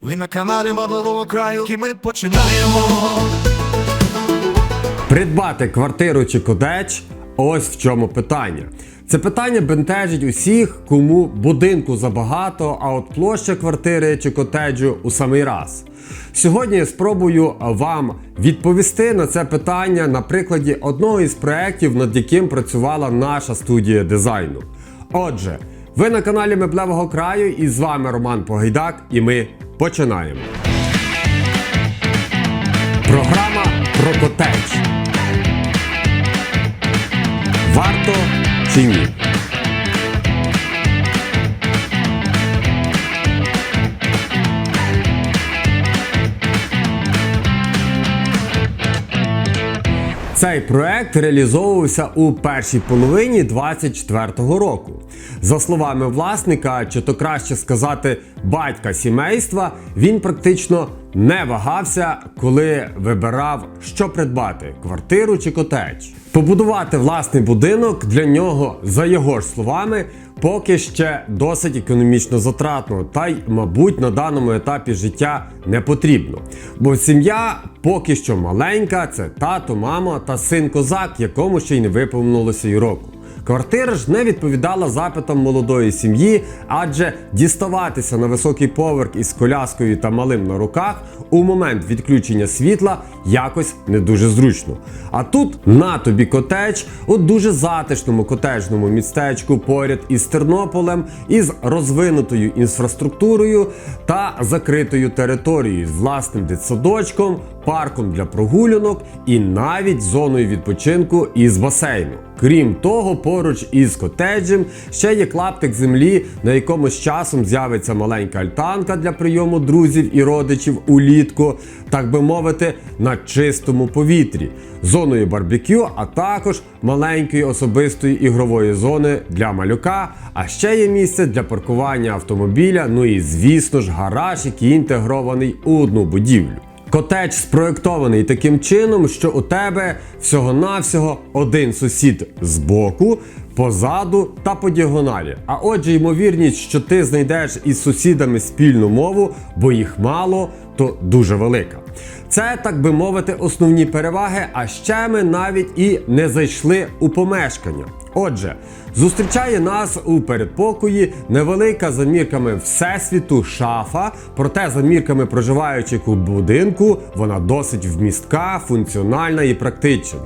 Ви на каналі Малого краю, і ми починаємо. Придбати квартиру чи котедж – ось в чому питання. Це питання бентежить усіх, кому будинку забагато, а от площа квартири чи котеджу у самий раз. Сьогодні я спробую вам відповісти на це питання на прикладі одного із проєктів, над яким працювала наша студія дизайну. Отже, ви на каналі Меблевого краю і з вами Роман Погайдак, і ми починаємо. Програма про котедж. Варто чи ні? Цей проект реалізовувався у першій половині 24-го року. За словами власника, чи то краще сказати батька сімейства, він практично не вагався, коли вибирав, що придбати квартиру чи котедж. Побудувати власний будинок для нього, за його ж словами, поки ще досить економічно затратно, та й, мабуть, на даному етапі життя не потрібно. Бо сім'я поки що маленька, це тато, мама та син козак, якому ще й не виповнилося й року. Квартира ж не відповідала запитам молодої сім'ї, адже діставатися на високий поверх із коляскою та малим на руках у момент відключення світла якось не дуже зручно. А тут на тобі котедж у дуже затишному котеджному містечку поряд із Тернополем, із розвинутою інфраструктурою та закритою територією з власним дитсадочком, парком для прогулянок і навіть зоною відпочинку із басейну. Крім того, поруч із котеджем ще є клаптик землі, на якому з часом з'явиться маленька альтанка для прийому друзів і родичів улітку, так би мовити, на чистому повітрі, зоною барбекю, а також маленької особистої ігрової зони для малюка. А ще є місце для паркування автомобіля. Ну і звісно ж, гараж, який інтегрований у одну будівлю. Котедж спроєктований таким чином, що у тебе всього-навсього один сусід збоку, позаду та по діагоналі. А отже, ймовірність, що ти знайдеш із сусідами спільну мову, бо їх мало, то дуже велика. Це, так би мовити, основні переваги, а ще ми навіть і не зайшли у помешкання. Отже, зустрічає нас у передпокої невелика за мірками всесвіту шафа, проте за мірками проживаючих у будинку вона досить вмістка, функціональна і практична.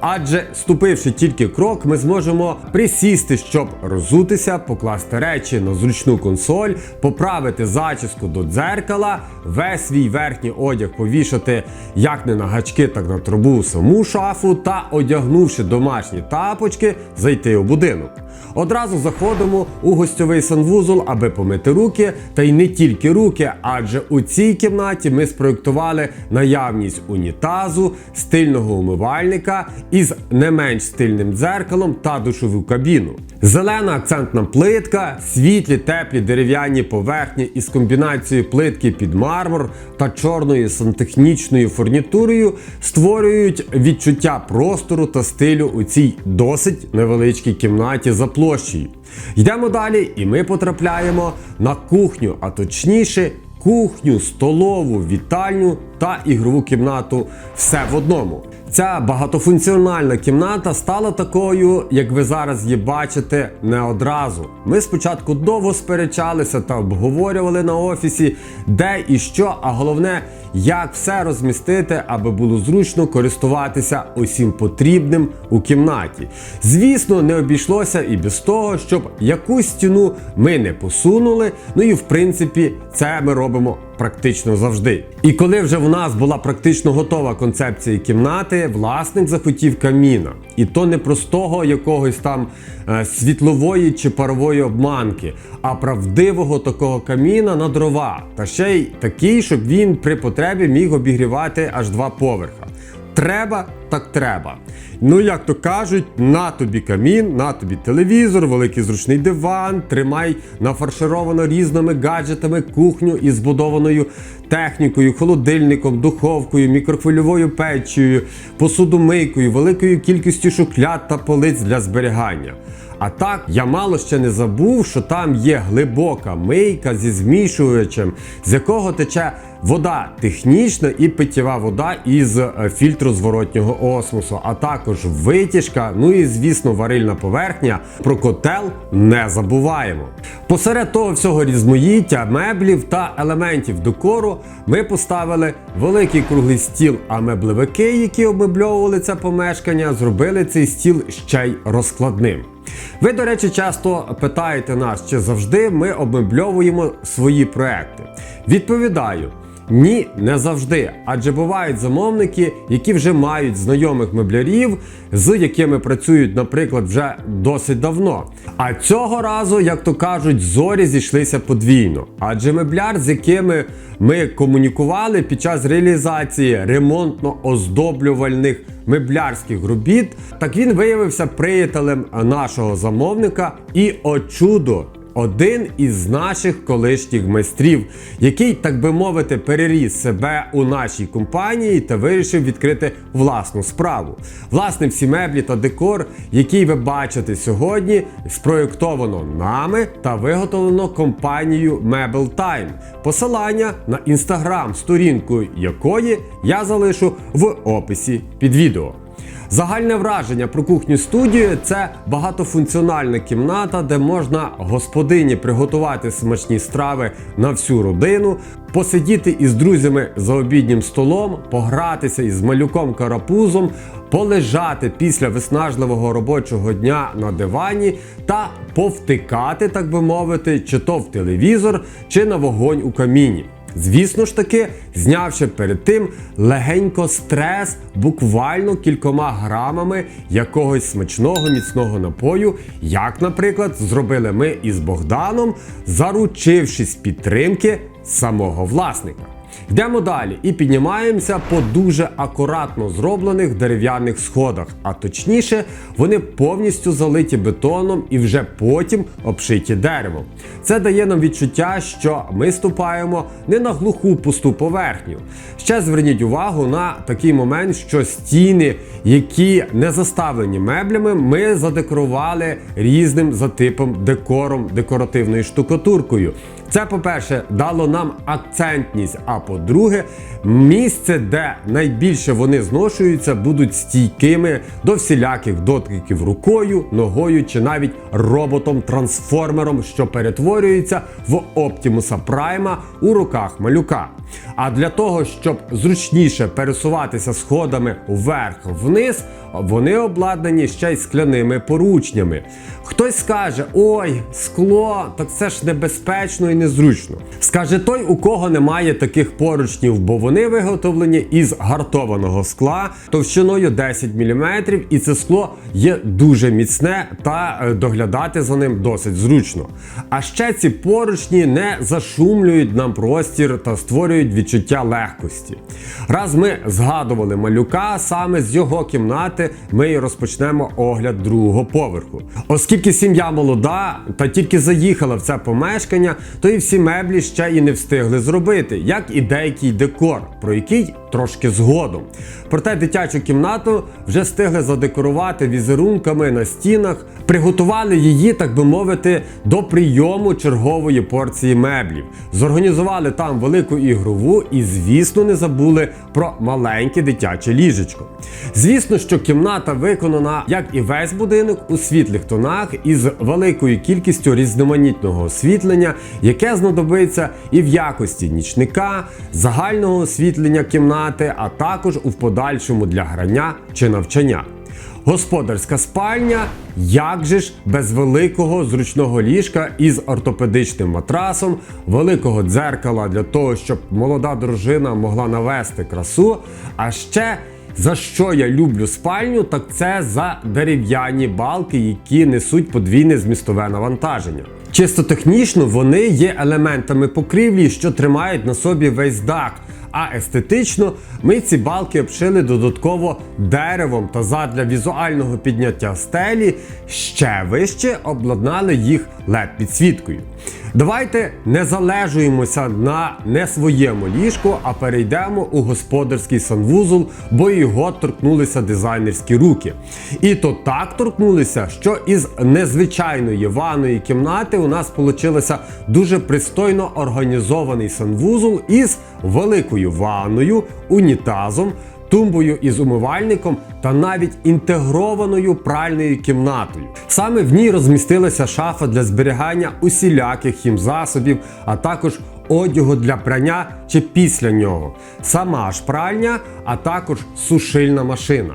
Адже ступивши тільки крок, ми зможемо присісти, щоб розутися, покласти речі на зручну консоль, поправити зачіску до дзеркала, весь свій верхній одяг повішати як не на гачки, так на трубу саму шафу та одягнувши домашні тапочки, зайти у будинок. Одразу заходимо у гостьовий санвузол, аби помити руки, та й не тільки руки, адже у цій кімнаті ми спроєктували наявність унітазу, стильного умивальника із не менш стильним дзеркалом та душову кабіну. Зелена акцентна плитка, світлі теплі дерев'яні поверхні із комбінацією плитки під мармур та чорною сантехнічною фурнітурою створюють відчуття простору та стилю у цій досить невеличкій кімнаті за площею. Йдемо далі, і ми потрапляємо на кухню, а точніше. Кухню, столову, вітальню та ігрову кімнату все в одному. Ця багатофункціональна кімната стала такою, як ви зараз її бачите, не одразу. Ми спочатку довго сперечалися та обговорювали на офісі, де і що, а головне, як все розмістити, аби було зручно користуватися усім потрібним у кімнаті. Звісно, не обійшлося і без того, щоб якусь стіну ми не посунули. Ну і в принципі, це ми робимо практично завжди. І коли вже в нас була практично готова концепція кімнати, власник захотів каміна. І то не простого якогось там е, світлової чи парової обманки, а правдивого такого каміна на дрова. Та ще й такий, щоб він при потребі міг обігрівати аж два поверха. Треба, так треба. Ну, як то кажуть, на тобі камін, на тобі телевізор, великий зручний диван, тримай нафаршировано різними гаджетами кухню із збудованою технікою, холодильником, духовкою, мікрохвильовою печею, посудомийкою, великою кількістю шуклят та полиць для зберігання. А так, я мало ще не забув, що там є глибока мийка зі змішувачем, з якого тече вода технічна і питєва вода із е, фільтру зворотнього осмосу, а також витяжка, ну і звісно, варильна поверхня. Про котел не забуваємо. Посеред того всього різноманіття меблів та елементів декору ми поставили великий круглий стіл, а меблевики, які обмебльовували це помешкання, зробили цей стіл ще й розкладним. Ви, до речі, часто питаєте нас, чи завжди ми обмебльовуємо свої проекти. Відповідаю. Ні, не завжди. Адже бувають замовники, які вже мають знайомих меблярів, з якими працюють, наприклад, вже досить давно. А цього разу, як то кажуть, зорі зійшлися подвійно. Адже мебляр, з якими ми комунікували під час реалізації ремонтно-оздоблювальних меблярських робіт, так він виявився приятелем нашого замовника і о чудо один із наших колишніх майстрів, який, так би мовити, переріс себе у нашій компанії та вирішив відкрити власну справу. Власне, всі меблі та декор, який ви бачите сьогодні, спроєктовано нами та виготовлено компанією Mebel Time. Посилання на інстаграм, сторінку якої я залишу в описі під відео. Загальне враження про кухню студію це багатофункціональна кімната, де можна господині приготувати смачні страви на всю родину, посидіти із друзями за обіднім столом, погратися із малюком карапузом, полежати після виснажливого робочого дня на дивані та повтикати, так би мовити, чи то в телевізор, чи на вогонь у каміні. Звісно ж таки, знявши перед тим легенько стрес буквально кількома грамами якогось смачного міцного напою, як, наприклад, зробили ми із Богданом, заручившись підтримки самого власника. Йдемо далі і піднімаємося по дуже акуратно зроблених дерев'яних сходах, а точніше, вони повністю залиті бетоном і вже потім обшиті деревом. Це дає нам відчуття, що ми ступаємо не на глуху пусту поверхню. Ще зверніть увагу на такий момент, що стіни, які не заставлені меблями, ми задекорували різним за типом декором, декоративною штукатуркою. Це, по-перше, дало нам акцентність. А по-друге, місце, де найбільше вони зношуються, будуть стійкими до всіляких дотиків рукою, ногою чи навіть роботом-трансформером, що перетворюється в Оптімуса Прайма у руках малюка. А для того, щоб зручніше пересуватися сходами вверх-вниз, вони обладнані ще й скляними поручнями. Хтось скаже: ой, скло, так це ж небезпечно і незручно. Скаже той, у кого немає таких поручнів, бо вони виготовлені із гартованого скла товщиною 10 мм, і це скло є дуже міцне та е, доглядати за ним досить зручно. А ще ці поручні не зашумлюють нам простір та створюють відчуття легкості. Раз ми згадували малюка, саме з його кімнати ми і розпочнемо огляд другого поверху. Оскільки сім'я молода та тільки заїхала в це помешкання, то і всі меблі ще і не встигли зробити, як і деякий декор, про який трошки згодом. Проте дитячу кімнату вже встигли задекорувати візерунками на стінах, приготували її, так би мовити, до прийому чергової порції меблів. Зорганізували там велику ігрову і, звісно, не забули про маленьке дитяче ліжечко. Звісно, що кімната виконана, як і весь будинок, у світлих тонах із великою кількістю різноманітного освітлення, яке знадобиться і в якості нічника, загального освітлення кімнати, а також у подальшому для грання чи навчання. Господарська спальня, як же ж без великого зручного ліжка із ортопедичним матрасом, великого дзеркала для того, щоб молода дружина могла навести красу. А ще за що я люблю спальню, так це за дерев'яні балки, які несуть подвійне змістове навантаження. Чисто технічно вони є елементами покрівлі, що тримають на собі весь дах. А естетично ми ці балки обшили додатково деревом та задля візуального підняття стелі ще вище обладнали їх led підсвіткою. Давайте не залежуємося на не своєму ліжку, а перейдемо у господарський санвузол, бо його торкнулися дизайнерські руки. І то так торкнулися, що із незвичайної ванної кімнати у нас получилося дуже пристойно організований санвузол із великою ванною, унітазом. Тумбою із умивальником та навіть інтегрованою пральною кімнатою. Саме в ній розмістилася шафа для зберігання усіляких хімзасобів, а також одягу для прання чи після нього, сама ж пральня, а також сушильна машина.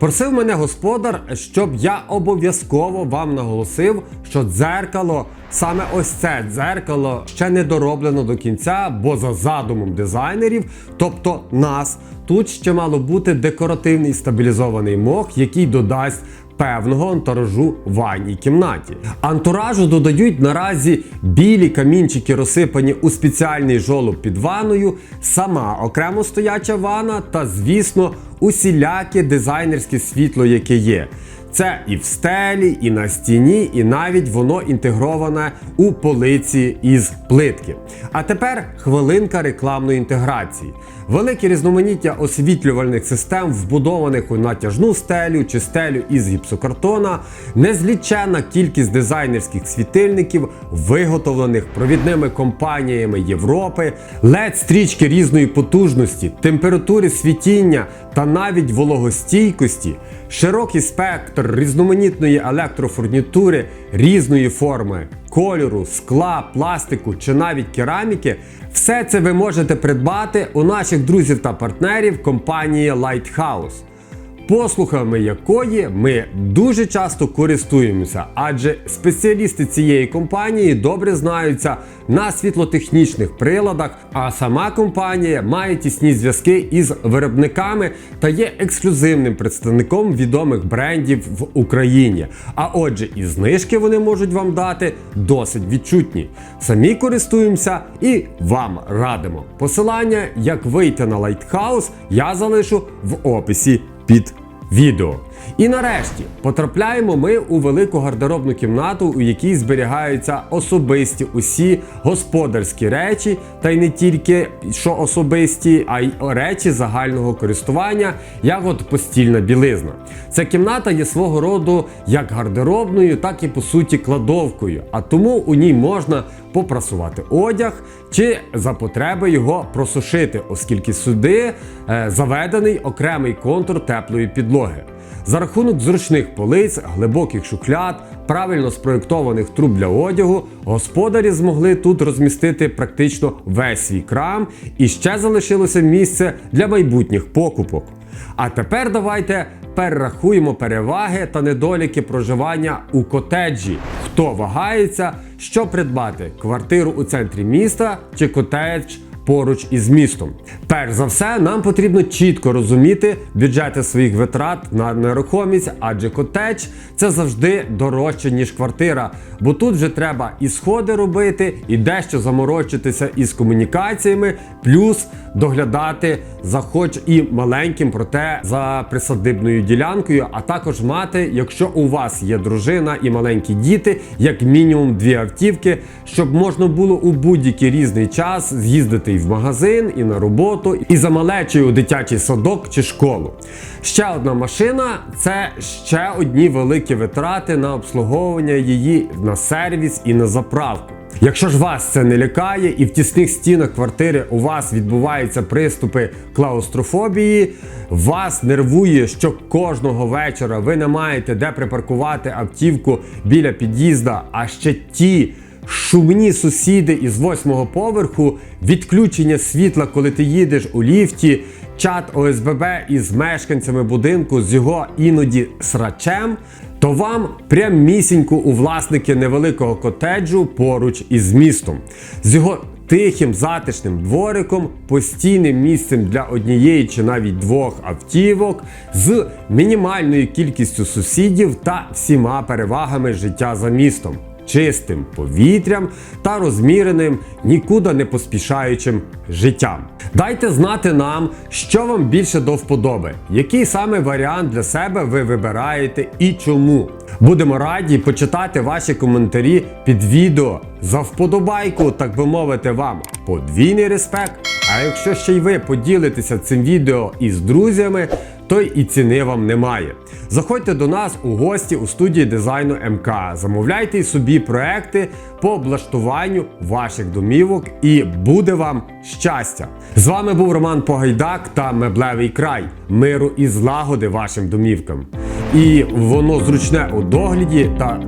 Просив мене господар, щоб я обов'язково вам наголосив, що дзеркало, саме ось це дзеркало, ще не дороблено до кінця, бо за задумом дизайнерів, тобто нас, тут ще мало бути декоративний стабілізований мох, який додасть певного антуражу ванній кімнаті. Антуражу додають наразі білі камінчики, розсипані у спеціальний жолоб під ванною, сама окремо стояча ванна та, звісно, усіляке дизайнерське світло, яке є. Це і в стелі, і на стіні, і навіть воно інтегроване у полиці із плитки. А тепер хвилинка рекламної інтеграції. Велике різноманіття освітлювальних систем, вбудованих у натяжну стелю чи стелю із гіпсокартона, незліченна кількість дизайнерських світильників, виготовлених провідними компаніями Європи, led стрічки різної потужності, температури світіння та навіть вологостійкості, широкий спектр різноманітної електрофурнітури різної форми, кольору, скла, пластику чи навіть кераміки. Все це ви можете придбати у наших друзів та партнерів компанії Lighthouse послугами якої ми дуже часто користуємося, адже спеціалісти цієї компанії добре знаються на світлотехнічних приладах, а сама компанія має тісні зв'язки із виробниками та є ексклюзивним представником відомих брендів в Україні. А отже, і знижки вони можуть вам дати досить відчутні. Самі користуємося і вам радимо. Посилання, як вийти на Lighthouse, я залишу в описі під відео. І нарешті потрапляємо ми у велику гардеробну кімнату, у якій зберігаються особисті усі господарські речі, та й не тільки що особисті, а й речі загального користування, як от постільна білизна. Ця кімната є свого роду як гардеробною, так і по суті кладовкою, а тому у ній можна попрасувати одяг чи за потреби його просушити, оскільки сюди е, заведений окремий контур теплої підлоги. За рахунок зручних полиць, глибоких шухляд, правильно спроєктованих труб для одягу, господарі змогли тут розмістити практично весь свій крам і ще залишилося місце для майбутніх покупок. А тепер давайте перерахуємо переваги та недоліки проживання у котеджі. Хто вагається, що придбати квартиру у центрі міста чи котедж поруч із містом. Перш за все, нам потрібно чітко розуміти бюджети своїх витрат на нерухомість, адже котедж це завжди дорожче, ніж квартира. Бо тут вже треба і сходи робити, і дещо заморочитися із комунікаціями, плюс доглядати за хоч і маленьким, проте за присадибною ділянкою, а також мати, якщо у вас є дружина і маленькі діти, як мінімум дві автівки, щоб можна було у будь-який різний час з'їздити і в магазин, і на роботу, і за малечою у дитячий садок чи школу. Ще одна машина це ще одні великі витрати на обслуговування її на сервіс і на заправку. Якщо ж вас це не лякає і в тісних стінах квартири у вас відбуваються приступи клаустрофобії, вас нервує, що кожного вечора ви не маєте де припаркувати автівку біля під'їзда, а ще ті. Шумні сусіди із восьмого поверху, відключення світла, коли ти їдеш у ліфті, чат ОСББ із мешканцями будинку з його іноді срачем, то вам прямісінько у власники невеликого котеджу поруч із містом. З його тихим затишним двориком, постійним місцем для однієї чи навіть двох автівок, з мінімальною кількістю сусідів та всіма перевагами життя за містом. Чистим повітрям та розміреним, нікуди не поспішаючим життям. Дайте знати нам, що вам більше до вподоби, який саме варіант для себе ви вибираєте і чому. Будемо раді почитати ваші коментарі під відео за вподобайку, так би мовити, вам подвійний респект. А якщо ще й ви поділитеся цим відео із друзями, то і ціни вам немає. Заходьте до нас у гості у студії дизайну МК. Замовляйте собі проекти по облаштуванню ваших домівок і буде вам щастя. З вами був Роман Погайдак та Меблевий край. Миру і злагоди вашим домівкам. І воно зручне у догляді та.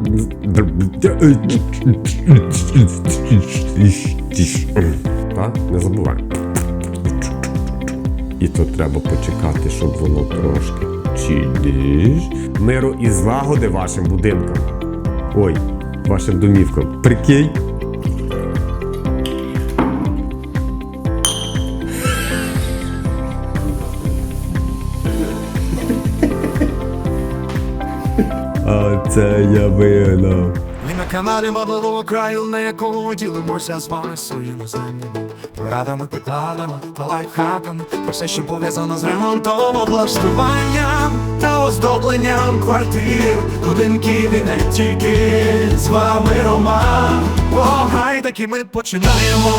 Та, не забувай. І то треба почекати, щоб воно трошки чилиш. Миру і злагоди вашим будинкам. Ой, вашим домівкам. Прикинь. А це я вигнав. І на каналі Модливого краю, на якому ділимося з вами своїми знаннями, порадами, питаннями та лайфхаками, про все, що пов'язано з ремонтом, облаштуванням та оздобленням квартир, будинків і не тільки з вами Роман. Погай, таки ми починаємо.